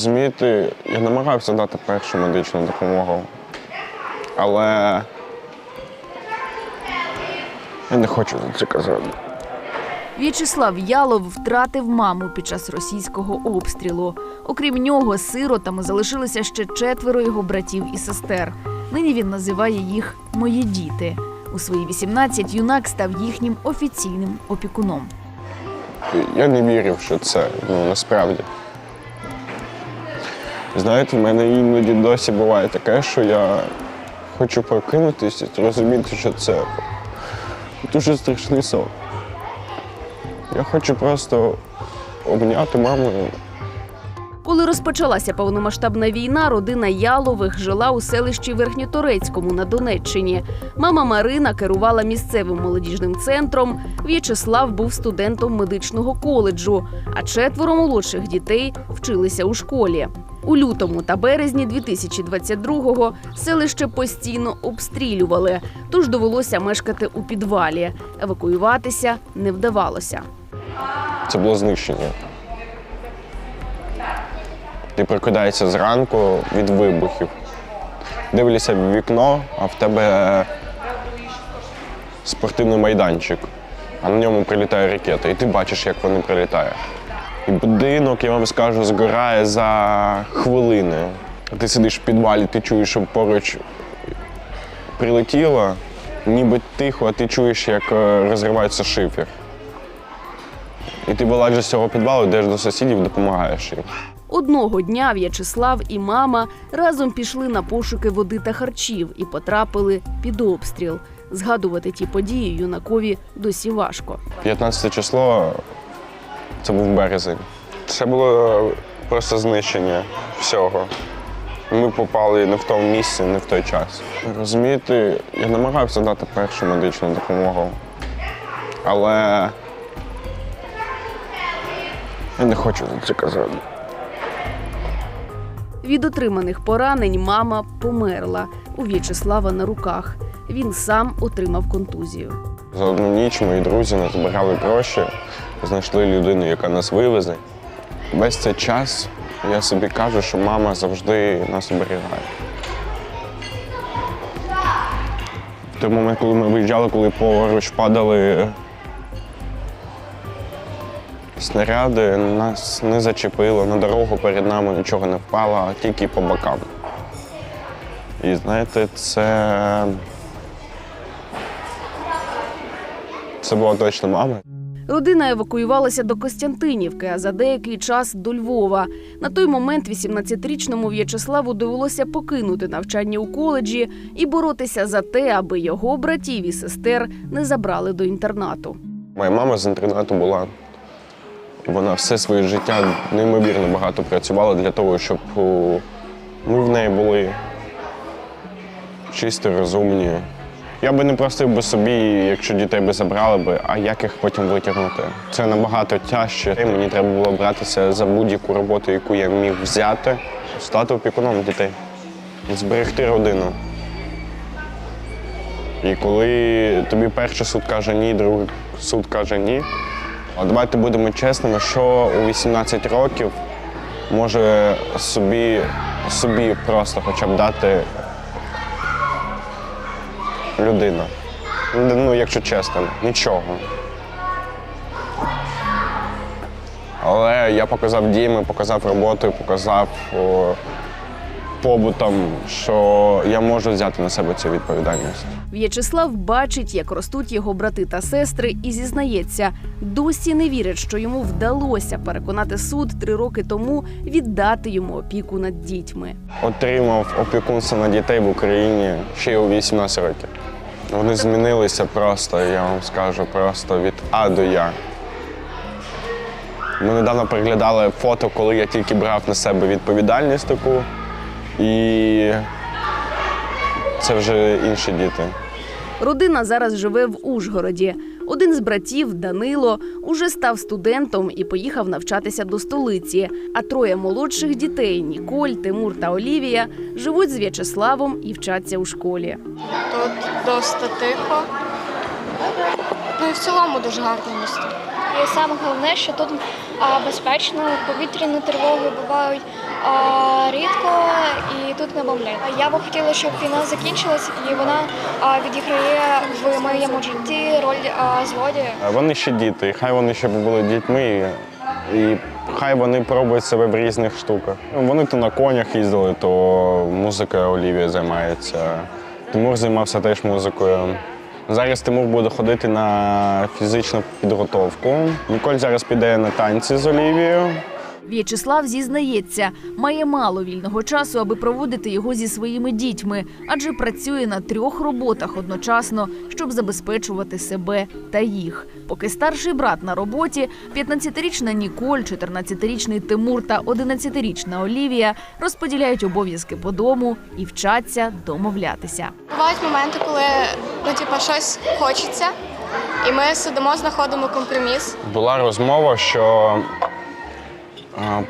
Розумієте, я намагався дати першу медичну допомогу, але я не хочу це казати. В'ячеслав Ялов втратив маму під час російського обстрілу. Окрім нього, сиротами залишилися ще четверо його братів і сестер. Нині він називає їх мої діти. У свої 18 юнак став їхнім офіційним опікуном. Я не вірив, що це ну, насправді. Знаєте, в мене іноді досі буває таке, що я хочу прокинутися і зрозуміти, що це дуже страшний сон. Я хочу просто обняти маму. Коли розпочалася повномасштабна війна, родина Ялових жила у селищі Верхньоторецькому на Донеччині. Мама Марина керувала місцевим молодіжним центром. В'ячеслав був студентом медичного коледжу, а четверо молодших дітей вчилися у школі. У лютому та березні 2022-го селище постійно обстрілювали, тож довелося мешкати у підвалі. Евакуюватися не вдавалося. Це було знищення. Ти прокидаєшся зранку від вибухів. Дивишся в вікно, а в тебе спортивний майданчик, а на ньому прилітає ракета, і ти бачиш, як вони прилітають. І будинок, я вам скажу, згорає за хвилини. Ти сидиш в підвалі, ти чуєш, що поруч прилетіло, ніби тихо, а ти чуєш, як е, розривається шифер. І ти вилазиш з цього підвалу, йдеш до сусідів, допомагаєш їм. Одного дня В'ячеслав і мама разом пішли на пошуки води та харчів і потрапили під обстріл. Згадувати ті події юнакові досі важко. 15 число це був березень. Це було просто знищення всього. Ми попали не в тому місці, не в той час. Розумієте, я намагався дати першу медичну допомогу, але я не хочу це казати. Від отриманих поранень мама померла у В'ячеслава на руках. Він сам отримав контузію. За одну ніч мої друзі назбирали гроші, знайшли людину, яка нас вивезе. Весь цей час я собі кажу, що мама завжди нас оберігає. В той момент, коли ми виїжджали, коли поруч падали снаряди, нас не зачепило, на дорогу перед нами нічого не впало, а тільки по бокам. І знаєте, це. Це була точно мама. Родина евакуювалася до Костянтинівки, а за деякий час до Львова. На той момент 18-річному В'ячеславу довелося покинути навчання у коледжі і боротися за те, аби його братів і сестер не забрали до інтернату. Моя мама з інтернату була. Вона все своє життя неймовірно багато працювала для того, щоб ми в неї були чисті, розумні. Я би не простив би собі, якщо дітей би забрали би, а як їх потім витягнути. Це набагато тяжче. Мені треба було братися за будь-яку роботу, яку я міг взяти, стати опікуном дітей, зберегти родину. І коли тобі перший суд каже ні, другий суд каже ні. А давайте будемо чесними, що у 18 років може собі, собі просто хоча б дати людина. Ну, якщо чесно, нічого. Але я показав діями, показав роботою, показав о, побутом, що я можу взяти на себе цю відповідальність. В'ячеслав бачить, як ростуть його брати та сестри, і зізнається, досі не вірить, що йому вдалося переконати суд три роки тому віддати йому опіку над дітьми. Отримав опікунство на дітей в Україні ще й у 18 років. Вони змінилися просто, я вам скажу, просто від А до Я. Ми недавно переглядали фото, коли я тільки брав на себе відповідальність таку. І це вже інші діти. Родина зараз живе в Ужгороді. Один з братів, Данило, уже став студентом і поїхав навчатися до столиці. А троє молодших дітей Ніколь, Тимур та Олівія живуть з В'ячеславом і вчаться у школі. Тут досить тихо. Ну і в цілому дуже гарне місто. І саме головне, що тут а, безпечно, повітряні тривоги бувають а, рідко і тут не бомблять. Я би хотіла, щоб війна закінчилась і вона відіграє в моєму житті роль злодія. Вони ще діти, і хай вони ще були дітьми, і, хай вони пробують себе в різних штуках. Вони то на конях їздили, то музикою Олівія займається. Тимур займався теж музикою. Зараз Тимур буде ходити на фізичну підготовку. Ніколь зараз піде на танці з Олівією. В'ячеслав зізнається, має мало вільного часу, аби проводити його зі своїми дітьми, адже працює на трьох роботах одночасно, щоб забезпечувати себе та їх. Поки старший брат на роботі, 15-річна Ніколь, 14-річний Тимур та 11-річна Олівія розподіляють обов'язки по дому і вчаться домовлятися. Бувають моменти, коли ну, типу, щось хочеться, і ми сидимо, знаходимо компроміс. Була розмова, що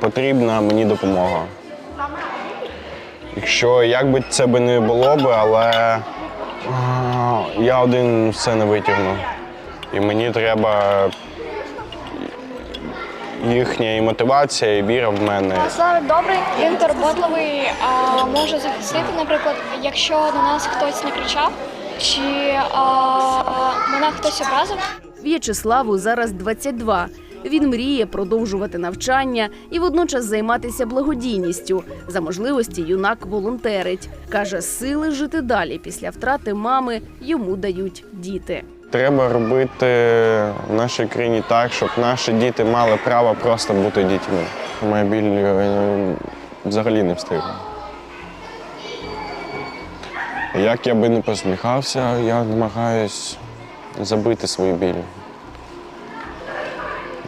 потрібна мені допомога. Якщо як би це би не було би, але я один все не витягну. І мені треба їхня і мотивація, і віра в мене. Слава добрий, він турботливий, а може захистити, наприклад, якщо на нас хтось не кричав, чи а, мене хтось образив. В'ячеславу зараз 22. Він мріє продовжувати навчання і водночас займатися благодійністю. За можливості юнак волонтерить. Каже, сили жити далі після втрати мами йому дають діти. Треба робити в нашій країні так, щоб наші діти мали право просто бути дітьми. Моя біль е, взагалі не встигла. Як я би не посміхався, я намагаюсь забити свою біль.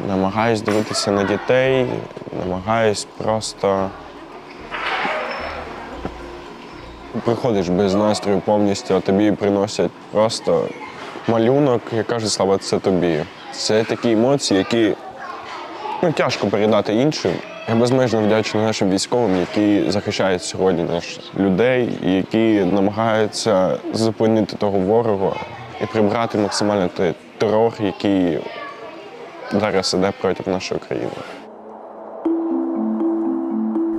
Намагаюсь дивитися на дітей, намагаюсь просто. Приходиш без настрою повністю, а тобі приносять просто малюнок, і кажуть, слава, це тобі. Це такі емоції, які ну, тяжко передати іншим. Я безмежно вдячний нашим військовим, які захищають сьогодні наших людей, і які намагаються зупинити того ворога і прибрати максимально той терор, який зараз іде проти нашої країни.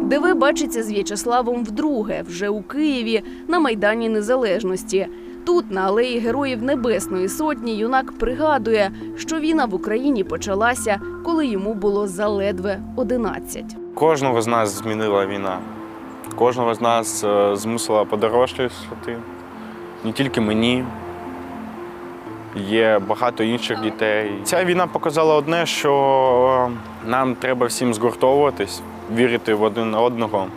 ДВ бачиться з В'ячеславом вдруге, вже у Києві на Майдані Незалежності. Тут, на алеї Героїв Небесної Сотні, юнак пригадує, що війна в Україні почалася, коли йому було заледве 11. Кожного з нас змінила війна. Кожного з нас е, змусила подорослішати. Не тільки мені. Є багато інших дітей. Ця війна показала одне, що е, нам треба всім згуртовуватись, вірити в один одного.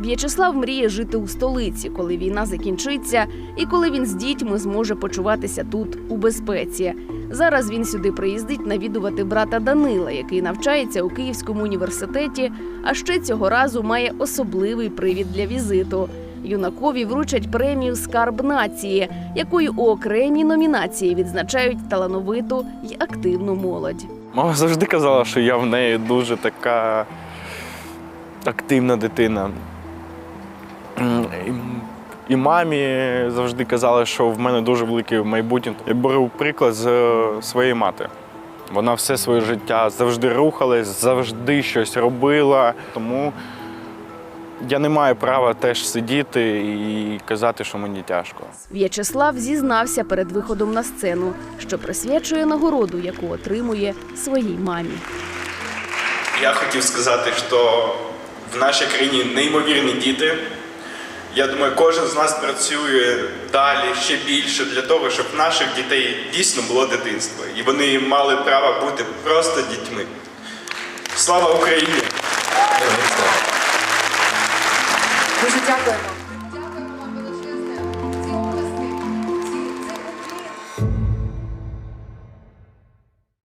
В'ячеслав мріє жити у столиці, коли війна закінчиться, і коли він з дітьми зможе почуватися тут у безпеці. Зараз він сюди приїздить навідувати брата Данила, який навчається у Київському університеті. А ще цього разу має особливий привід для візиту. Юнакові вручать премію Скарб нації, якою у окремій номінації відзначають талановиту й активну молодь. Мама завжди казала, що я в неї дуже така активна дитина. І, мамі завжди казали, що в мене дуже велике майбутнє. Я беру приклад з е, своєї мати. Вона все своє життя завжди рухалась, завжди щось робила. Тому я не маю права теж сидіти і казати, що мені тяжко. В'ячеслав зізнався перед виходом на сцену, що присвячує нагороду, яку отримує своїй мамі. Я хотів сказати, що в нашій країні неймовірні діти. Я думаю, кожен з нас працює далі ще більше для того, щоб наших дітей дійсно було дитинство. І вони мали право бути просто дітьми. Слава Україні! Дуже дякуємо.